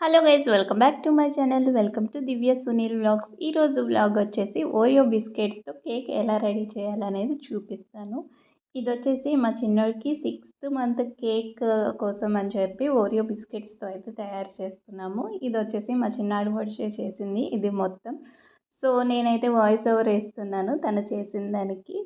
Hello guys welcome back to my channel welcome to Divya Sunil vlogs ఈరోజు vlog వచ్చేసి Oreo బిస్కెట్స్తో cake ఎలా ready చేయాలనేది చూపిస్తాను. ఇది వచ్చేసి మా చిన్నోడికి సిక్స్త్ మంత్ కేక్ కోసం అని చెప్పి ఓరియో బిస్కెట్స్తో అయితే తయారు చేస్తున్నాము. ఇది వచ్చేసి మా చిన్నాడు వచ్చే చేసింది. ఇది మొత్తం. సో నేనైతే వాయిస్ ఓవర్ వేస్తున్నాను తను చేసిన దానికి.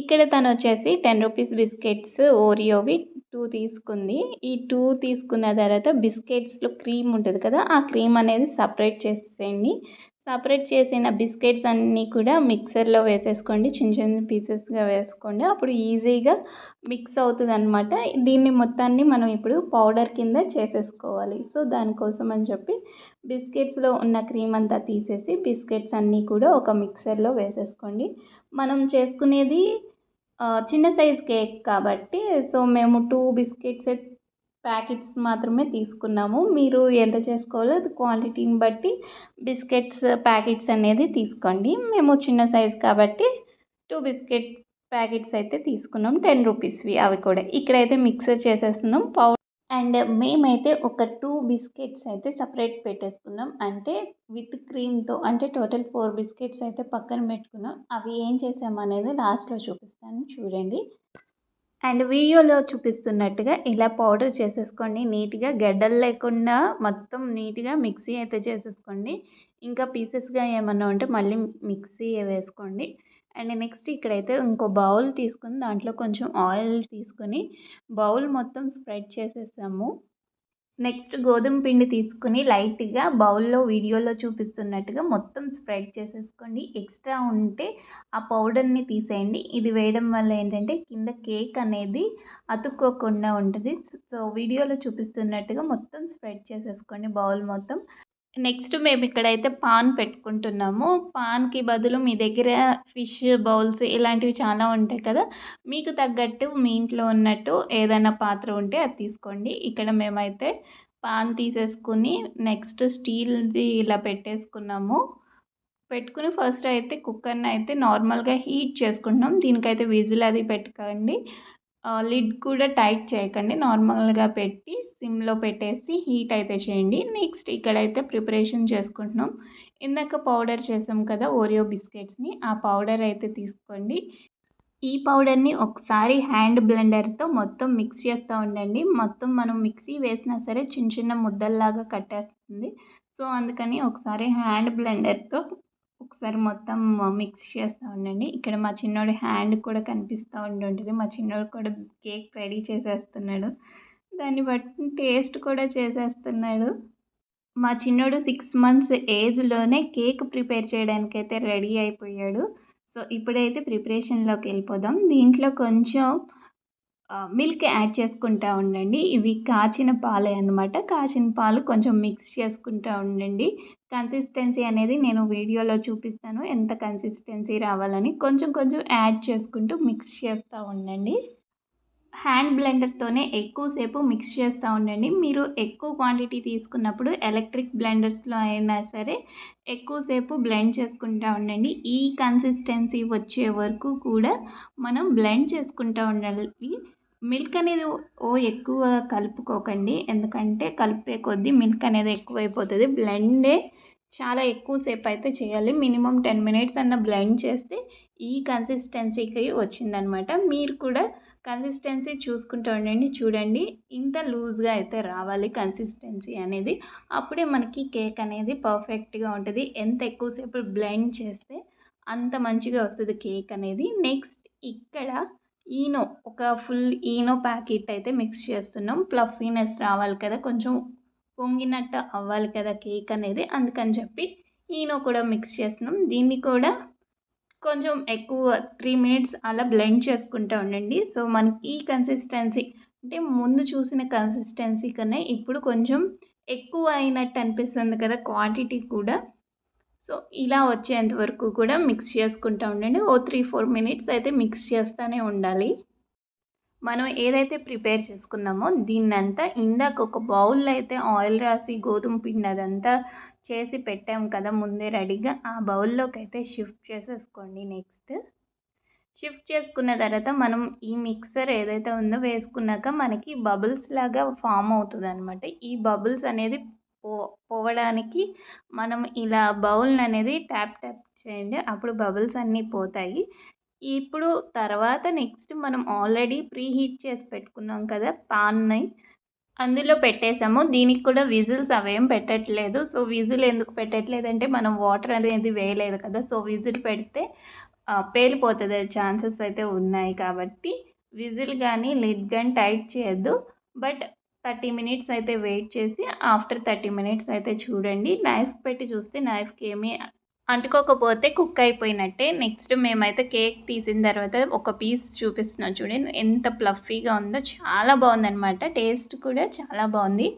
ఇక్కడ తను వచ్చేసి టెన్ రూపీస్ బిస్కెట్స్ ఓరియోవి టూ తీసుకుంది. ఈ టూ తీసుకున్న తర్వాత బిస్కెట్స్లో క్రీమ్ ఉంటుంది కదా ఆ క్రీమ్ అనేది సపరేట్ చేసేయండి. సపరేట్ చేసిన బిస్కెట్స్ అన్నీ కూడా మిక్సర్లో వేసేసుకోండి చిన్న చిన్న పీసెస్గా వేసుకోండి. అప్పుడు ఈజీగా మిక్స్ అవుతుంది అనమాట దీన్ని మొత్తాన్ని మనం ఇప్పుడు పౌడర్ కింద చేసేసుకోవాలి. సో దానికోసం అని చెప్పి బిస్కెట్స్లో ఉన్న క్రీమ్ అంతా తీసేసి బిస్కెట్స్ అన్నీ కూడా ఒక మిక్సర్లో వేసేసుకోండి. మనం చేసుకునేది చిన్న సైజ్ కేక్ కాబట్టి సో మేము టూ బిస్కెట్స్ ప్యాకెట్స్ మాత్రమే తీసుకున్నాము. మీరు ఎంత చేసుకోవాలో అది క్వాంటిటీని బట్టి బిస్కెట్స్ ప్యాకెట్స్ అనేది తీసుకోండి. మేము చిన్న సైజ్ కాబట్టి టూ బిస్కెట్ ప్యాకెట్స్ అయితే తీసుకున్నాం. టెన్ రూపీస్వి అవి కూడా. ఇక్కడైతే మిక్సర్ చేసేస్తున్నాం. పౌడర్ అండ్ మేమైతే ఒక టూ బిస్కెట్స్ అయితే సపరేట్ పెట్టేసుకున్నాం. అంటే విత్ క్రీమ్తో అంటే టోటల్ ఫోర్ బిస్కెట్స్ అయితే పక్కన పెట్టుకున్నాం. అవి ఏం చేసామనేది లాస్ట్లో చూపిస్తాను. చూడండి. అండ్ వీడియోలో చూపిస్తున్నట్టుగా ఇలా పౌడర్ చేసేసుకోండి. నీట్గా గడ్డలు లేకుండా మొత్తం నీట్గా మిక్సీ అయితే చేసేసుకోండి. ఇంకా పీసెస్గా ఏమన్నా ఉంటే మళ్ళీ మిక్సీ వేసుకోండి. అండ్ నెక్స్ట్ ఇక్కడైతే ఇంకో బౌల్ తీసుకుని దాంట్లో కొంచెం ఆయిల్ తీసుకొని బౌల్ మొత్తం స్ప్రెడ్ చేసేసాము. నెక్స్ట్ గోధుమ పిండి తీసుకుని లైట్గా బౌల్లో వీడియోలో చూపిస్తున్నట్టుగా మొత్తం స్ప్రెడ్ చేసేసుకోండి. ఎక్స్ట్రా ఉంటే ఆ పౌడర్ని తీసేయండి. ఇది వేయడం వల్ల ఏంటంటే కింద కేక్ అనేది అతుక్కోకుండా ఉంటుంది. సో వీడియోలో చూపిస్తున్నట్టుగా మొత్తం స్ప్రెడ్ చేసేసుకోండి బౌల్ మొత్తం. నెక్స్ట్ మేము ఇక్కడైతే పాన్ పెట్టుకుంటున్నాము. పాన్కి బదులు మీ దగ్గర ఫిష్ బౌల్స్ ఇలాంటివి చాలా ఉంటాయి కదా. మీకు తగ్గట్టు మీ ఇంట్లో ఉన్నట్టు ఏదైనా పాత్ర ఉంటే అది తీసుకోండి. ఇక్కడ మేమైతే పాన్ తీసేసుకుని నెక్స్ట్ స్టీల్ది ఇలా పెట్టేసుకున్నాము. పెట్టుకుని ఫస్ట్ అయితే కుక్కర్ని అయితే నార్మల్గా హీట్ చేసుకుంటున్నాం. దీనికైతే విజిల్ అది పెట్టుకోండి. లిడ్ కూడా టైట్ చేయకండి. నార్మల్గా పెట్టి సిమ్లో పెట్టేసి హీట్ అయితే చేయండి. నెక్స్ట్ ఇక్కడైతే ప్రిపరేషన్ చేసుకుంటున్నాం. ఇందాక పౌడర్ చేసాం కదా ఓరియో బిస్కెట్స్ని ఆ పౌడర్ అయితే తీసుకోండి. ఈ పౌడర్ని ఒకసారి హ్యాండ్ బ్లెండర్తో మొత్తం మిక్స్ చేస్తూ ఉండండి. మొత్తం మనం మిక్సీ వేసినా సరే చిన్న చిన్న ముద్దల్లాగా కట్టేస్తుంది. సో అందుకని ఒకసారి హ్యాండ్ బ్లెండర్తో ఒకసారి మొత్తం మిక్స్ చేస్తూ ఉండండి. ఇక్కడ మా చిన్నోడి హ్యాండ్ కూడా కనిపిస్తూ ఉండి మా చిన్నోడు కూడా కేక్ రెడీ చేసేస్తున్నాడు. దాన్ని బట్టి టేస్ట్ కూడా చేసేస్తున్నాడు. మా చిన్నోడు సిక్స్ మంత్స్ ఏజ్లోనే కేక్ ప్రిపేర్ చేయడానికి అయితే రెడీ అయిపోయాడు. సో ఇప్పుడైతే ప్రిపరేషన్లోకి వెళ్ళిపోదాం. దీంట్లో కొంచెం మిల్క్ యాడ్ చేసుకుంటూ ఉండండి. ఇవి కాచిన పాలే అనమాట కాచిన పాలు కొంచెం మిక్స్ చేసుకుంటూ ఉండండి. కన్సిస్టెన్సీ అనేది నేను వీడియోలో చూపిస్తాను. ఎంత కన్సిస్టెన్సీ రావాలని కొంచెం కొంచెం యాడ్ చేసుకుంటూ మిక్స్ చేస్తూ ఉండండి. హ్యాండ్ బ్లెండర్తోనే ఎక్కువసేపు మిక్స్ చేస్తూ ఉండండి. మీరు ఎక్కువ క్వాంటిటీ తీసుకున్నప్పుడు ఎలక్ట్రిక్ బ్లెండర్స్లో అయినా సరే ఎక్కువసేపు బ్లెండ్ చేసుకుంటూ ఉండండి. ఈ కన్సిస్టెన్సీ వచ్చే వరకు కూడా మనం బ్లెండ్ చేసుకుంటూ ఉండాలి. మిల్క్ అనేది ఓ ఎక్కువ కలుపుకోకండి. ఎందుకంటే కలిపే కొద్దీ మిల్క్ అనేది ఎక్కువైపోతుంది. బ్లెండే చాలా ఎక్కువసేపు అయితే చేయాలి. మినిమం టెన్ మినిట్స్ అన్న బ్లెండ్ చేస్తే ఈ కన్సిస్టెన్సీకి వచ్చిందనమాట. మీరు కూడా కన్సిస్టెన్సీ చూసుకుంటూ ఉండండి చూడండి. ఇంత లూజ్గా అయితే రావాలి కన్సిస్టెన్సీ అనేది. అప్పుడే మనకి కేక్ అనేది పర్ఫెక్ట్గా ఉంటుంది. ఎంత ఎక్కువసేపు బ్లెండ్ చేస్తే అంత మంచిగా వస్తుంది కేక్ అనేది. నెక్స్ట్ ఇక్కడ ఈనో ఒక ఫుల్ ఈనో ప్యాకెట్ అయితే మిక్స్ చేస్తున్నాం. ప్లఫీనెస్ రావాలి కదా కొంచెం పొంగినట్టు అవ్వాలి కదా కేక్ అనేది. అందుకని చెప్పి ఈనో కూడా మిక్స్ చేస్తున్నాం. దీన్ని కూడా కొంచెం ఎక్కువ త్రీ మినిట్స్ అలా బ్లెండ్ చేసుకుంటూ ఉండండి. సో మనకి ఈ కన్సిస్టెన్సీ అంటే ముందు చూసిన కన్సిస్టెన్సీ కన్నా ఇప్పుడు కొంచెం ఎక్కువ అయినట్టు అనిపిస్తుంది కదా క్వాంటిటీ కూడా. సో ఇలా వచ్చేంత వరకు కూడా మిక్స్ చేసుకుంటూ ఉండండి. ఓ త్రీ ఫోర్ మినిట్స్ అయితే మిక్స్ చేస్తూనే ఉండాలి. మనం ఏదైతే ప్రిపేర్ చేసుకున్నామో దీన్నంతా ఇందాక ఒక బౌల్లో అయితే ఆయిల్ రాసి గోధుమ పిండి అదంతా చేసి పెట్టాం కదా ముందే రెడీగా. ఆ బౌల్లోకి అయితే షిఫ్ట్ చేసేసుకోండి నెక్స్ట్. షిఫ్ట్ చేసుకున్న తర్వాత మనం ఈ మిక్సర్ ఏదైతే ఉందో వేసుకున్నాక మనకి బబుల్స్ లాగా ఫామ్ అవుతుంది అనమాట ఈ బబుల్స్ అనేది పో పోవడానికి మనం ఇలా బౌల్ అనేది ట్యాప్ ట్యాప్ చేయండి. అప్పుడు బబుల్స్ అన్నీ పోతాయి. ఇప్పుడు తర్వాత నెక్స్ట్ మనం ఆల్రెడీ ప్రీ హీట్ చేసి పెట్టుకున్నాం కదా పాన్ని. అందులో పెట్టేసాము. దీనికి కూడా విజిల్స్ అవేం పెట్టట్లేదు. సో విజిల్ ఎందుకు పెట్టట్లేదు అంటే మనం వాటర్ అనేది వేయలేదు కదా. సో విజిల్ పెడితే పేలిపోతుంది. ఛాన్సెస్ అయితే ఉన్నాయి కాబట్టి విజిల్ కానీ లిడ్ కానీ టైట్ చేయొద్దు. బట్ థర్టీ మినిట్స్ అయితే వెయిట్ చేసి ఆఫ్టర్ థర్టీ మినిట్స్ అయితే చూడండి. నైఫ్ పెట్టి చూస్తే నైఫ్కి ఏమీ అంటుకోకపోతే కుక్ అయిపోయినట్టే. నెక్స్ట్ మేమైతే కేక్ తీసిన తర్వాత ఒక పీస్ చూపిస్తున్నాం చూడండి. ఎంత ప్లఫీగా ఉందో చాలా బాగుందనమాట టేస్ట్ కూడా చాలా బాగుంది.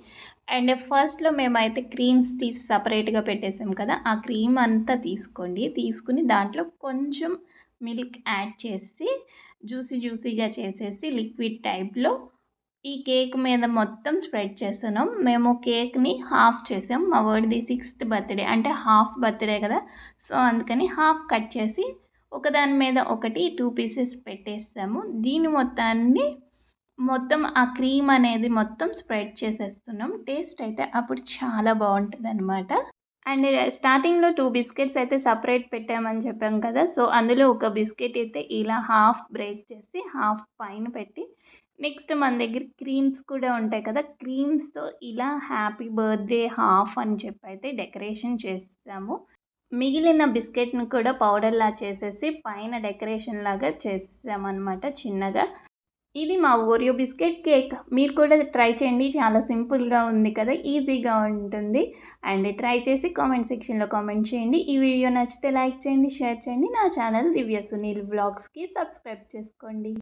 అండ్ ఫస్ట్లో మేమైతే క్రీమ్స్ తీసి సపరేట్గా పెట్టేసాం కదా ఆ క్రీమ్ అంతా తీసుకోండి. తీసుకుని దాంట్లో కొంచెం మిల్క్ యాడ్ చేసి జ్యూసీ జ్యూసీగా చేసేసి లిక్విడ్ టైప్లో ఈ కేక్ మీద మొత్తం స్ప్రెడ్ చేస్తున్నాం. మేము కేక్ని హాఫ్ చేసాం. మా వాడిది సిక్స్త్ బర్త్డే అంటే హాఫ్ బర్త్డే కదా. సో అందుకని హాఫ్ కట్ చేసి ఒకదాని మీద ఒకటి టూ పీసెస్ పెట్టేస్తాము దీని మొత్తాన్ని మొత్తం ఆ క్రీమ్ అనేది మొత్తం స్ప్రెడ్ చేసేస్తున్నాం. టేస్ట్ అయితే అప్పుడు చాలా బాగుంటుంది అనమాట అండ్ స్టార్టింగ్లో టూ బిస్కెట్స్ అయితే సపరేట్ పెట్టామని చెప్పాం కదా. సో అందులో ఒక బిస్కెట్ అయితే ఇలా హాఫ్ బ్రేక్ చేసి హాఫ్ పైన పెట్టి నెక్స్ట్ మన దగ్గర క్రీమ్స్ కూడా ఉంటాయి కదా క్రీమ్స్తో ఇలా హ్యాపీ బర్త్డే హాఫ్ అని చెప్పి అయితే డెకరేషన్ చేసాము మిగిలిన బిస్కెట్ని కూడా పౌడర్లా చేసేసి పైన డెకరేషన్ లాగా చేసామన్నమాట చిన్నగా. ఇది మా ఓరియో బిస్కెట్ కేక్. మీరు కూడా ట్రై చేయండి. చాలా సింపుల్గా ఉంది కదా ఈజీగా ఉంటుంది. అండ్ ట్రై చేసి కామెంట్ సెక్షన్లో కామెంట్ చేయండి. ఈ వీడియో నచ్చితే లైక్ చేయండి షేర్ చేయండి. నా ఛానల్ దివ్య సునీల్ బ్లాగ్స్కి సబ్స్క్రైబ్ చేసుకోండి.